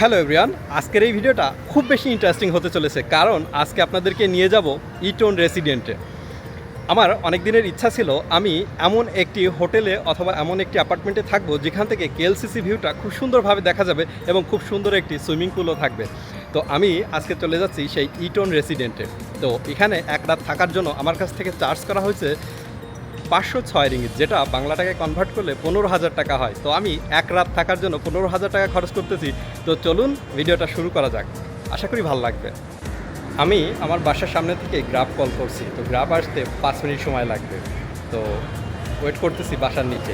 Hello everyone, আজকের এই ভিডিওটা খুব বেশি ইন্টারেস্টিং হতে চলেছে, কারণ আজকে আপনাদেরকে নিয়ে যাব ইটোন রেসিডেন্টে আমার অনেক দিনের ইচ্ছা ছিল আমি এমন একটি হোটেলে অথবা এমন একটি অ্যাপার্টমেন্টে থাকব, যেখান থেকে কেএলসিসি ভিউটা খুব সুন্দরভাবে দেখা যাবে এবং খুব সুন্দর একটি সুইমিং পুলও থাকবে। তো আমি আজকে চলে যাচ্ছি সেই ইটোন রেসিডেন্টে তো এখানে এক রাত থাকার জন্য আমার কাছ থেকে চার্জ করা হয়েছে পাঁচশো ছয় রিঙ্গিত, যেটা বাংলা টাকায় কনভার্ট করলে পনেরো হাজার টাকা হয়। তো আমি এক রাত থাকার জন্য পনেরো হাজার টাকা খরচ করতেছি। তো চলুন ভিডিওটা শুরু করা যাক। আশা করি ভালো লাগবে। আমি আমার বাসার সামনে থেকে গ্রাফ কল করছি। তো গ্রাফ আসতে পাঁচ মিনিট সময় লাগবে। তো ওয়েট করতেছি বাসার নিচে।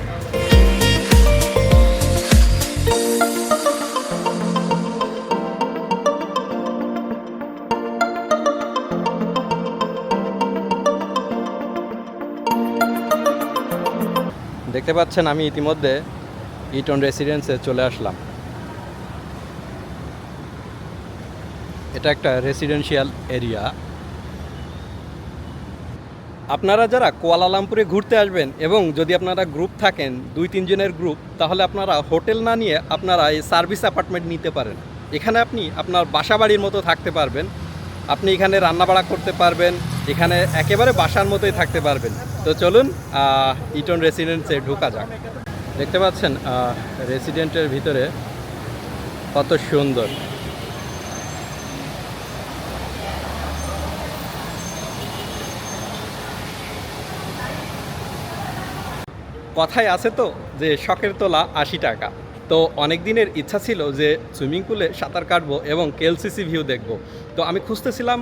দেখতে পাচ্ছেন আমি ইতিমধ্যে ইটন রেসিডেন্সে চলে আসলাম। এটা একটা রেসিডেন্সিয়াল এরিয়া আপনারা যারা কুয়ালালামপুরে ঘুরতে আসবেন এবং যদি আপনারা গ্রুপ থাকেন, দুই তিনজনের গ্রুপ তাহলে আপনারা হোটেল না নিয়ে আপনারা এই সার্ভিস অ্যাপার্টমেন্ট নিতে পারেন। এখানে আপনি আপনার বাসা বাড়ির মতো থাকতে পারবেন। আপনি এখানে রান্নাবাড়া করতে পারবেন, এখানে একেবারে বাসার মতোই থাকতে পারবেন। তো চলুন ইটন রেসিডেন্সে ঢোকা যাক। দেখতে পাচ্ছেন রেসিডেন্টের ভিতরে কত সুন্দর। কথায় আছে তো যে, শখের তোলা আশি টাকা। তো অনেক দিনের ইচ্ছা ছিল যে সুইমিং পুলে সাঁতার কাটবো এবং কেএলসিসি ভিউ দেখব। তো আমি খুঁজতেছিলাম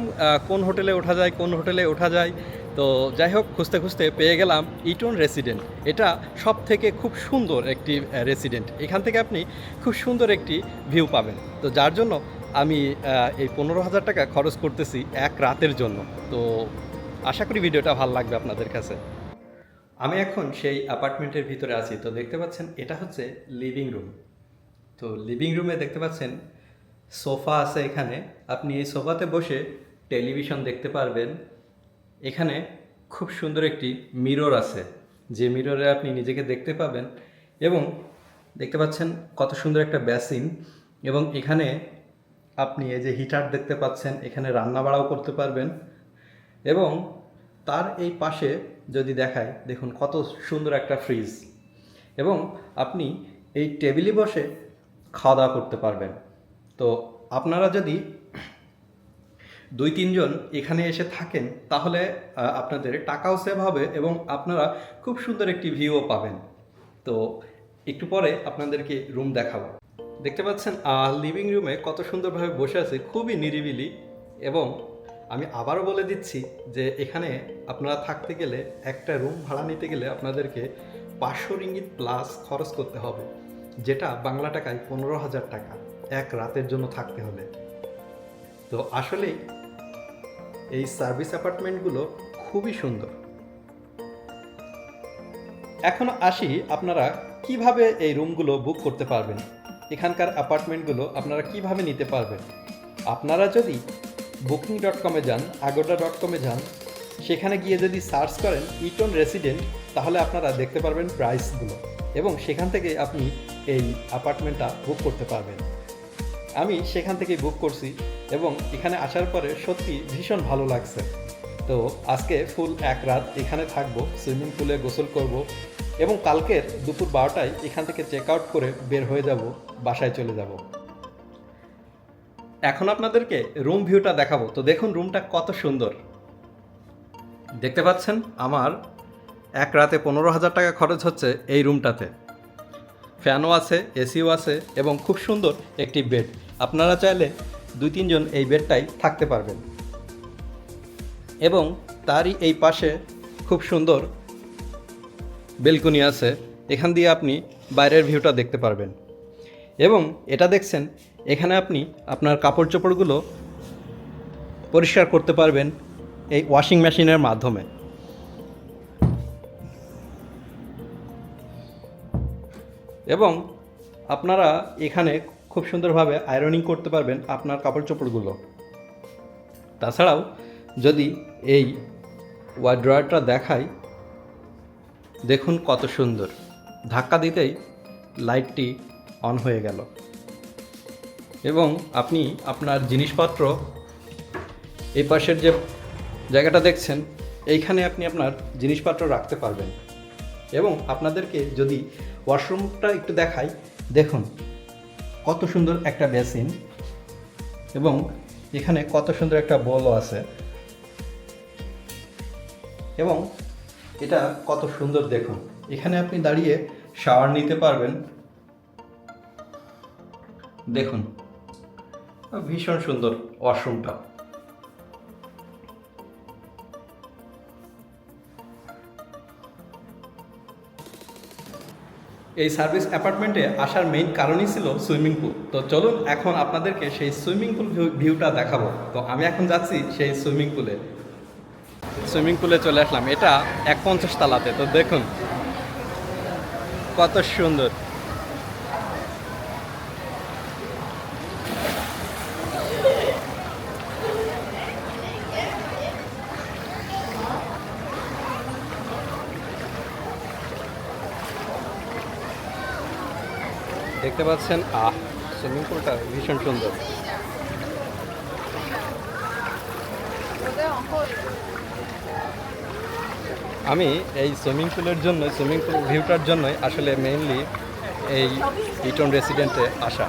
কোন হোটেলে ওঠা যায়, কোন হোটেলে ওঠা যায়। তো যাই হোক, খুঁজতে খুঁজতে পেয়ে গেলাম ইটন রেসিডেন্ট। এটা সব থেকে খুব সুন্দর একটি রেসিডেন্ট। এখান থেকে আপনি খুব সুন্দর একটি ভিউ পাবেন। তো যার জন্য আমি এই পনেরো হাজার টাকা খরচ করতেছি এক রাতের জন্য। তো আশা করি ভিডিওটা ভালো লাগবে আপনাদের কাছে। আমি এখন সেই অ্যাপার্টমেন্টের ভিতরে আছি। তো দেখতে পাচ্ছেন, এটা হচ্ছে লিভিং রুম তো লিভিং রুমে দেখতে পাচ্ছেন, সোফা আছে এখানে। আপনি এই সোফাতে বসে টেলিভিশন দেখতে পারবেন। এখানে খুব সুন্দর একটি মিরর আছে। যে মিররে আপনি নিজেকে দেখতে পাবেন এবং দেখতে পাচ্ছেন কত সুন্দর একটা বেসিন এবং এখানে আপনি এই যে হিটার দেখতে পাচ্ছেন, এখানে রান্না বাড়াও করতে পারবেন এবং তার এই পাশে যদি দেখায় দেখুন কত সুন্দর একটা ফ্রিজ এবং আপনি এই টেবিলে বসে খাওয়া দাওয়া করতে পারবেন। তো আপনারা যদি দুই, তিনজন এখানে এসে থাকেন, তাহলে আপনাদের টাকাও সেভ হবে এবং আপনারা খুব সুন্দর একটি ভিউও পাবেন। তো একটু পরে আপনাদেরকে রুম দেখাবো। দেখতে পাচ্ছেন লিভিং রুমে কত সুন্দরভাবে বসে আছে, খুবই নিরিবিলি এবং আমি আবারও বলে দিচ্ছি যে এখানে আপনারা থাকতে গেলে একটা রুম ভাড়া নিতে গেলে আপনাদেরকে পাঁচশো রিঙ্গিত প্লাস খরচ করতে হবে, যেটা বাংলা টাকায় পনেরো হাজার টাকা এক রাতের জন্য থাকতে হলে। তো আসলেই এই সার্ভিস অ্যাপার্টমেন্টগুলো খুবই সুন্দর। এখন আসি আপনারা কীভাবে এই রুমগুলো বুক করতে পারবেন? এখানকার অ্যাপার্টমেন্টগুলো আপনারা কীভাবে নিতে পারবেন? আপনারা যদি বুকিং ডট কমে যান আগোডা ডট কমে যান, সেখানে গিয়ে যদি সার্চ করেন ইটন রেসিডেন্ট তাহলে আপনারা দেখতে পারবেন প্রাইসগুলো এবং সেখান থেকে আপনি এই অ্যাপার্টমেন্টটা বুক করতে পারবেন। আমি সেখান থেকেই বুক করছি এবং এখানে আসার পরে সত্যি ভীষণ ভালো লাগছে। তো আজকে ফুল এক রাত এখানে থাকব সুইমিং পুলে গোসল করব এবং কালকের দুপুর বারোটায় এখান থেকে চেক আউট করে বের হয়ে যাব, বাসায় চলে যাব। এখন আপনাদেরকে রুম ভিউটা দেখাবো। তো দেখুন রুমটা কত সুন্দর। দেখতে পাচ্ছেন, আমার এক রাতে পনেরো হাজার টাকা খরচ হচ্ছে এই রুমটাতে ফ্যানও আছে এসিও আছে এবং খুব সুন্দর একটি বেড আপনারা চাইলে দুই, তিনজন এই বেডটাই থাকতে পারবেন। এবং তারই এই পাশে খুব সুন্দর বেলকনি আছে। এখান দিয়ে আপনি বাইরের ভিউটা দেখতে পারবেন। এবং এটা দেখছেন এখানে আপনি আপনার কাপড় চোপড়গুলো পরিষ্কার করতে পারবেন এই ওয়াশিং মেশিনের মাধ্যমে। এবং আপনারা এখানে খুব সুন্দরভাবে আয়রনিং করতে পারবেন আপনার কাপড় চোপড়গুলো তাছাড়াও যদি এই ওয়াড্রয়ারটা দেখাই, দেখুন কত সুন্দর। ধাক্কা দিতেই লাইটটি অন হয়ে গেল। এবং আপনি আপনার জিনিসপত্র এই পাশের যে জায়গাটা দেখছেন, এইখানে আপনি আপনার জিনিসপত্র রাখতে পারবেন। এবং আপনাদেরকে যদি ওয়াশরুমটা একটু দেখাই, দেখুন কত সুন্দর একটা বেসিন এবং এখানে কত সুন্দর একটা বলও আছে। এবং এটা কত সুন্দর দেখুন। এখানে আপনি দাঁড়িয়ে শাওয়ার নিতে পারবেন। দেখুন। ভীষণ সুন্দর ওয়াশরুমটা। এই সার্ভিস অ্যাপার্টমেন্টে আসার মেইন কারণই ছিল সুইমিং পুল। তো চলুন এখন আপনাদেরকে সেই সুইমিং পুল ভিউটা দেখাবো। তো আমি এখন যাচ্ছি সেই সুইমিং পুলে। সুইমিং পুলে চলে আসলাম। এটা এক পঞ্চাশ তালাতে। তো দেখুন, কত সুন্দর। দেখতে পাচ্ছেন, আহ, সুইমিং পুলটা ভীষণ সুন্দর। আমি এই সুইমিং পুলের জন্য সুইমিং পুল ভিউটার জন্যই আসলে মেইনলি এই ইটন রেসিডেন্টে আসা।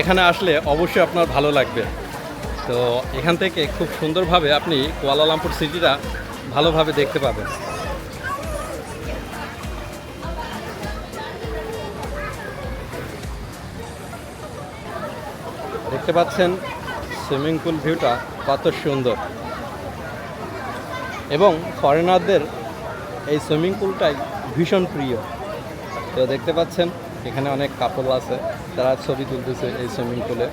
এখানে আসলে অবশ্যই আপনার ভালো লাগবে। তো এখান থেকে খুব সুন্দরভাবে আপনি কুয়ালালামপুর সিটিটা ভালোভাবে দেখতে পাবেন। দেখতে পাচ্ছেন, সুইমিং পুল ভিউটা কত সুন্দর। এবং ফরেনারদের এই সুইমিং পুলটাই ভীষণ প্রিয়। তো দেখতে পাচ্ছেন, এখানে অনেক কাপল আছে। তারা ছবি তুলতেছে এই সুইমিং পুলে।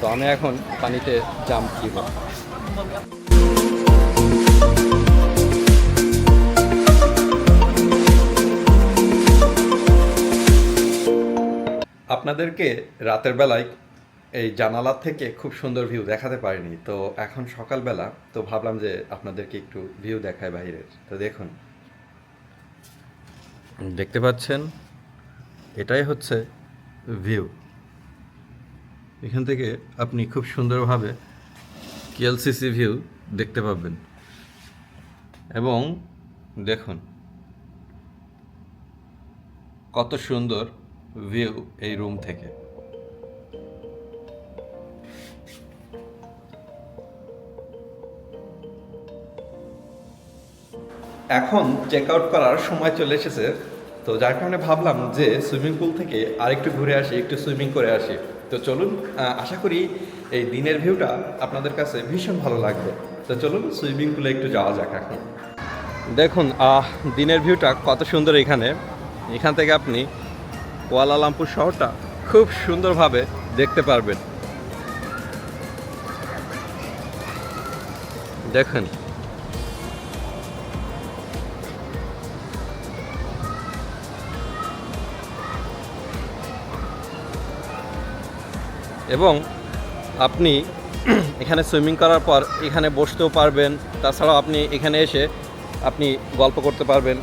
তো আমি এখন পানিতে জাম্প দিব আপনাদেরকে রাতের বেলায় এই জানালার থেকে খুব সুন্দর ভিউ দেখাতে পারিনি। তো এখন সকালবেলা, তো ভাবলাম যে আপনাদেরকে একটু ভিউ দেখায় বাইরের। তো দেখুন। দেখতে পাচ্ছেন? এটাই হচ্ছে ভিউ এখান থেকে আপনি খুব সুন্দরভাবে কেএলসিসি ভিউ দেখতে পাবেন। এবং দেখুন কত সুন্দর ভিউ এই রুম থেকে। এখন চেক আউট করার সময় চলে এসেছে তো যার কারণে ভাবলাম যে সুইমিং পুল থেকে আরেকটু ঘুরে আসি, একটু সুইমিং করে আসি। তো চলুন আশা করি এই দিনের ভিউটা আপনাদের কাছে ভীষণ ভালো লাগবে। তো চলুন সুইমিং পুলে একটু যাওয়া যাক এখন। দেখুন দিনের ভিউটা কত সুন্দর এখানে। এখান থেকে আপনি কুয়ালালামপুর শহরটা খুব সুন্দরভাবে দেখতে পারবেন। দেখুন এবং আপনি এখানে সুইমিং করার পর এখানে বসতেও পারবেন। তাছাড়াও আপনি এখানে এসে আপনি গল্প করতে পারবেন।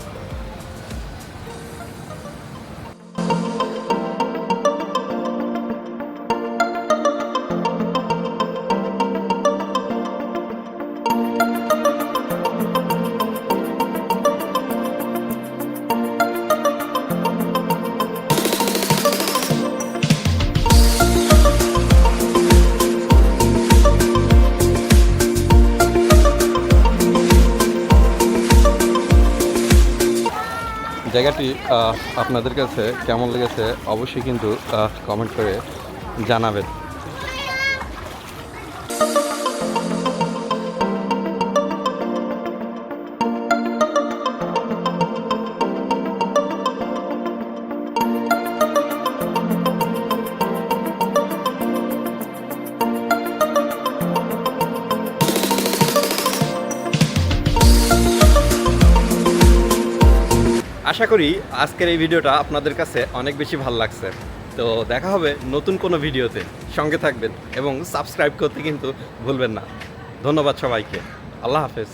জায়গাটি আপনাদের কাছে কেমন লেগেছে অবশ্যই কিন্তু কমেন্ট করে জানাবেন। আশা করি আজকের এই ভিডিওটা আপনাদের কাছে অনেক বেশি ভালো লাগছে। তো দেখা হবে নতুন কোনো ভিডিওতে। সঙ্গে থাকবেন এবং সাবস্ক্রাইব করতে কিন্তু ভুলবেন না। ধন্যবাদ সবাইকে। আল্লাহ হাফেজ।